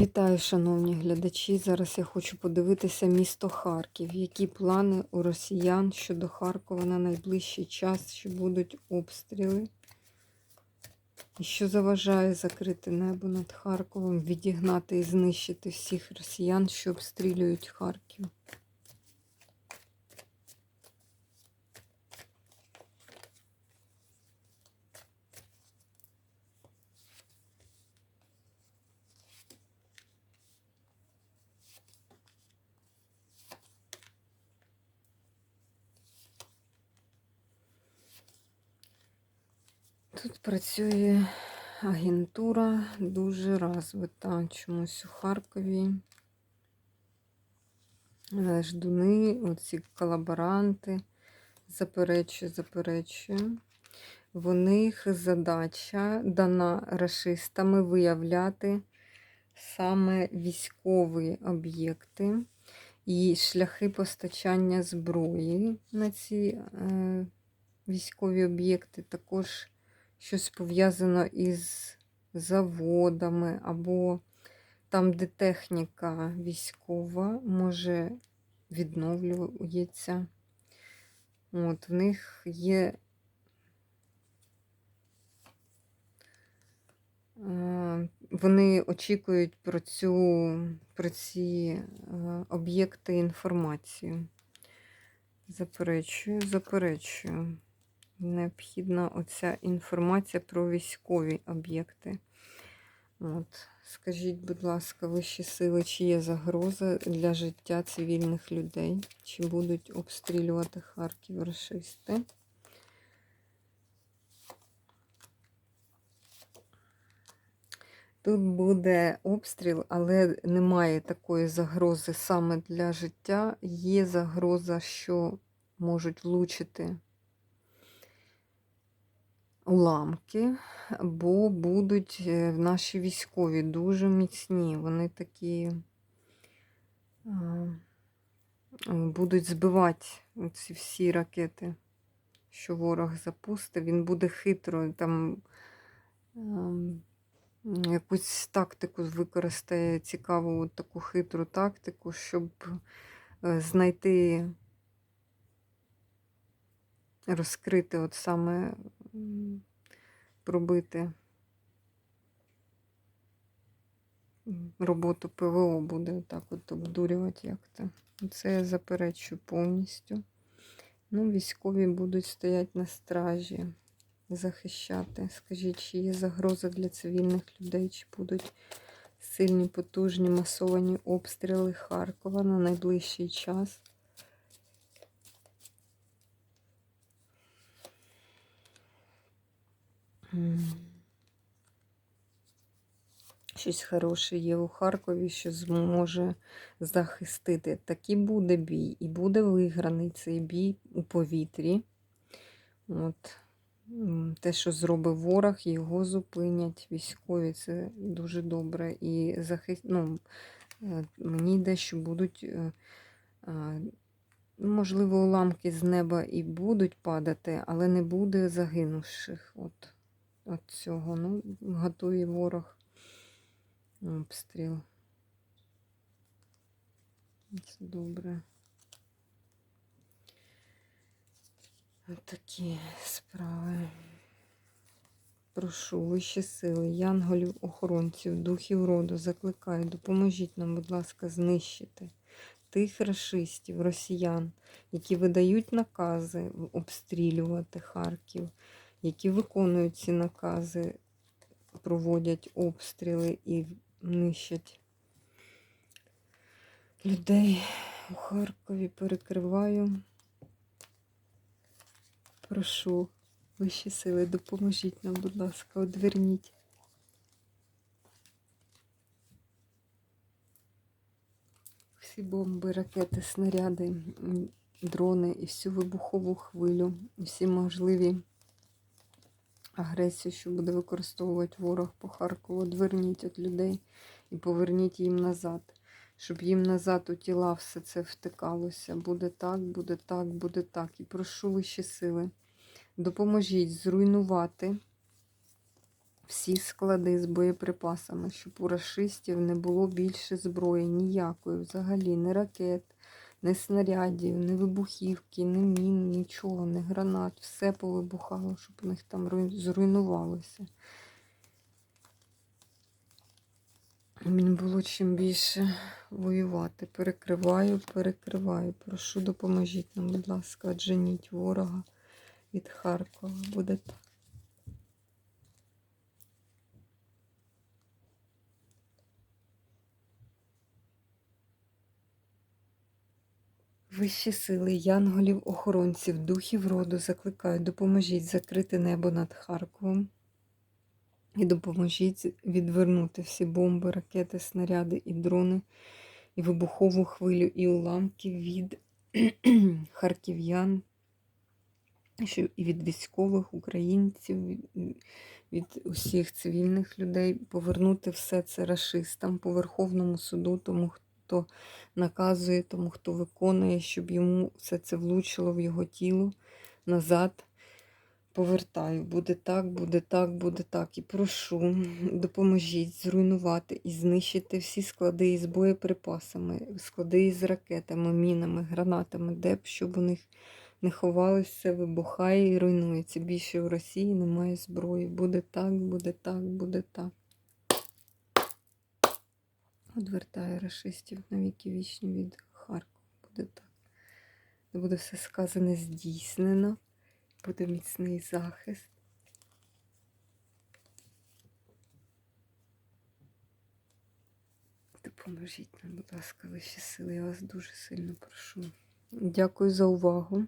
Вітаю, шановні глядачі. Зараз я хочу подивитися місто Харків. Які плани у росіян щодо Харкова на найближчий час, чи будуть обстріли? І що заважає закрити небо над Харковом, відігнати і знищити всіх росіян, що обстрілюють Харків? Тут працює агентура дуже розвита чомусь у Харкові. Ждуни, оці колаборанти, заперечую, заперечую. В них задача дана расистами виявляти саме військові об'єкти і шляхи постачання зброї на ці е, військові об'єкти також щось пов'язано із заводами, або там, де техніка військова, може відновлюється. От, В них є е, вони очікують про цю, про ці е, об'єкти інформацію. Заперечую, заперечую необхідна оця інформація про військові об'єкти. От. Скажіть, будь ласка, вищі сили, чи є загроза для життя цивільних людей? Чи будуть обстрілювати Харків расисти? Тут буде обстріл, але немає такої загрози саме для життя. Є загроза, що можуть влучити уламки, бо будуть е, наші військові дуже міцні. Вони такі будуть збивати ці всі ракети, що ворог запустив. Він буде хитро там ем, якусь тактику використає цікаву от таку хитру тактику, щоб е, знайти. Розкрити от саме пробити роботу ПВО буде так от обдурювати як-то. Це я заперечую повністю. Ну, військові будуть стояти на стражі, захищати. Скажіть, чи є загроза для цивільних людей, чи будуть сильні, потужні масовані обстріли Харкова на найближчий час? Щось хороше є у Харкові, що зможе захистити. Такий буде бій, і буде виграний цей бій у повітрі. От. Те, що зробив ворог, його зупинять. Військові це дуже добре. І захист... ну, е, мені йде, що будуть, е, можливо, уламки з неба і будуть падати, але не буде загинувших. От от цього. Ну, готує ворог обстріл. Це добре. Такі справи. Прошу вищі сили, янголів, охоронців, духів роду, закликаю, допоможіть нам, будь ласка, знищити тих расистів, росіян, які видають накази обстрілювати Харків, які виконують ці накази, проводять обстріли і нищать людей у Харкові перекриваю. Прошу вищі сили, допоможіть нам, будь ласка, одверніть. Всі бомби, ракети, снаряди, дрони і всю вибухову хвилю, всі можливі агресію, що буде використовувати ворог по Харкову. Одверніть від людей і поверніть їм назад, щоб їм назад у тіла все це втикалося. Буде так, буде так, буде так. І прошу вищі сили. Допоможіть зруйнувати всі склади з боєприпасами, щоб у расистів не було більше зброї, ніякої взагалі, ні ракет, ні снарядів, ні вибухівки, ні мін, нічого, ні гранат. Все повибухало, щоб у них там зруйнувалося. Мені було чим більше воювати. Перекриваю, перекриваю. Прошу, допоможіть нам, будь ласка, отженіть ворога від Харкова. Буде так. Вищі сили, янголів, охоронців, духів роду закликаю, допоможіть закрити небо над Харковом. І допоможіть відвернути всі бомби, ракети, снаряди і дрони, і вибухову хвилю, і уламки від харків'ян, і від військових українців, від, усіх цивільних людей, повернути все це рашистам по Верховному суду, тому хто наказує тому, хто виконує, щоб йому все це влучило в його тіло назад. Повертаю, буде так, буде так, буде так. І прошу, допоможіть зруйнувати і знищити всі склади із боєприпасами, склади із ракетами, мінами, гранатами, де б щоб у них не ховалося, вибухає і руйнується. Більше в Росії немає зброї. Буде так, буде так, буде так. Одвертаю расистів на віки вічні від Харкова. Буде так. Буде все сказане здійснено. Буде міцний захист. Допоможіть нам, будь ласка, вищі сили. Я вас дуже сильно прошу. Дякую за увагу.